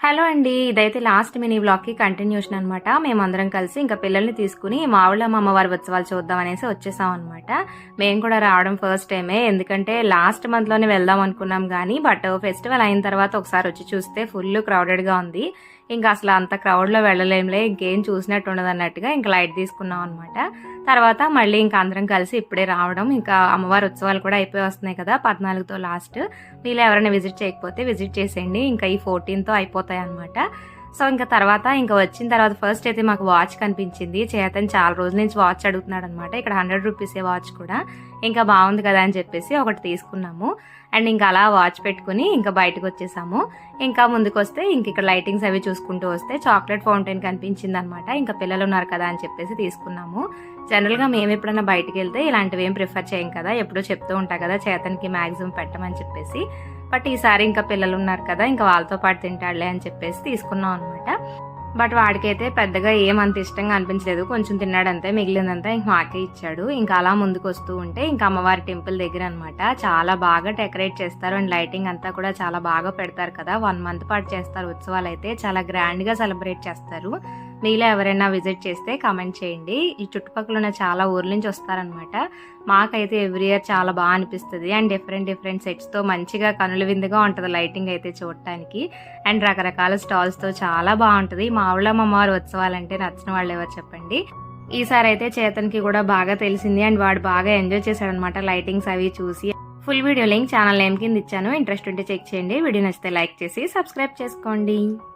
Hello అండి. ఇదైతే last mini బ్లాగ్కి continuation అనమాట మేమందరం కలిసి ఇంకా పిల్లల్ని తీసుకుని మా అమ్మవారి ఉత్సవాలు చూద్దాం అనేసి వచ్చేసాం అనమాట మేము కూడా రావడం ఫస్ట్ టైమే. ఎందుకంటే లాస్ట్ మంత్లోనే వెళ్దాం అనుకున్నాం కానీ బట్ ఫెస్టివల్ అయిన తర్వాత ఒకసారి వచ్చి చూస్తే ఫుల్ క్రౌడెడ్గా ఉంది. ఇంకా అసలు అంత క్రౌడ్లో వెళ్ళలేంలే ఇంకేం చూసినట్టు ఉండదు అన్నట్టుగా ఇంకా లైట్ తీసుకున్నాం అనమాట. తర్వాత మళ్ళీ ఇంకా అందరం కలిసి ఇప్పుడే రావడం. ఇంకా అమ్మవారి ఉత్సవాలు కూడా అయిపోయి వస్తున్నాయి కదా పద్నాలుగుతో లాస్ట్ మీరు ఎవరైనా విజిట్ చేయకపోతే విజిట్ చేసేయండి. ఇంకా ఈ ఫోర్టీన్తో అయిపోతాయి అనమాట. సో ఇంకా తర్వాత ఇంకా వచ్చిన తర్వాత ఫస్ట్ అయితే మాకు వాచ్ కనిపించింది. చేతన్ చాలా రోజుల నుంచి వాచ్ అడుగుతున్నాడు అనమాట ఇక్కడ హండ్రెడ్ రూపీసే వాచ్ కూడా. ఇంకా బాగుంది కదా అని చెప్పేసి ఒకటి తీసుకున్నాము. అండ్ ఇంకా అలా వాచ్ పెట్టుకుని ఇంకా బయటకు వచ్చేసాము. ఇంకా ముందుకు వస్తే ఇంక ఇక్కడ లైటింగ్స్ అవి చూసుకుంటూ వస్తే చాక్లెట్ ఫౌంటైన్ కనిపించింది అనమాట ఇంకా పిల్లలు ఉన్నారు కదా అని చెప్పేసి తీసుకున్నాము. జనరల్గా మేము ఎప్పుడైనా బయటకు వెళ్తే ఇలాంటివి ఏం ప్రిఫర్ చేయం కదా? ఎప్పుడూ చెప్తూ ఉంటా కదా చేతన్కి మ్యాక్సిమం పెట్టమని చెప్పేసి. బట్ ఈసారి ఇంకా పిల్లలు ఉన్నారు కదా ఇంకా వాళ్ళతో పాటు తింటాడులే అని చెప్పేసి తీసుకున్నాం అనమాట బట్ వాడికైతే పెద్దగా ఏమంత ఇష్టంగా అనిపించలేదు. కొంచెం తిన్నాడంతే మిగిలిందంతా ఇంక మాకే ఇచ్చాడు. ఇంకా అలా ముందుకు వస్తూ ఉంటే ఇంకా అమ్మవారి టెంపుల్ దగ్గర అనమాట చాలా బాగా డెకరేట్ చేస్తారు అండ్ లైటింగ్ అంతా కూడా చాలా బాగా పెడతారు కదా. వన్ మంత్ పాటు చేస్తారు. ఉత్సవాలు అయితే చాలా గ్రాండ్గా సెలబ్రేట్ చేస్తారు. మీలో ఎవరైనా విజిట్ చేస్తే కామెంట్ చేయండి. ఈ చుట్టుపక్కల ఉన్న చాలా ఊర్ల నుంచి వస్తారనమాట మాకైతే ఎవ్రీ ఇయర్ చాలా బాగా అనిపిస్తుంది. అండ్ డిఫరెంట్ డిఫరెంట్ సెట్స్తో మంచిగా కనుల విందుగా ఉంటుంది లైటింగ్ అయితే చూడటానికి. అండ్ రకరకాల స్టాల్స్తో చాలా బాగుంటుంది. మా ఊళ్ళో అమ్మవారి ఉత్సవాలంటే నచ్చిన వాళ్ళు ఎవరు చెప్పండి. ఈసారి అయితే చేతన్కి కూడా బాగా తెలిసింది. అండ్ వాడు బాగా ఎంజాయ్ చేశాడనమాట లైటింగ్స్ అవి చూసి. Full video link channel name కింద ఇచ్చాను. ఇంట్రెస్ట్ ఉంటే చెక్ చేయండి. వీడియో నచ్చితే లైక్ చేసి సబ్స్క్రైబ్ చేసుకోండి.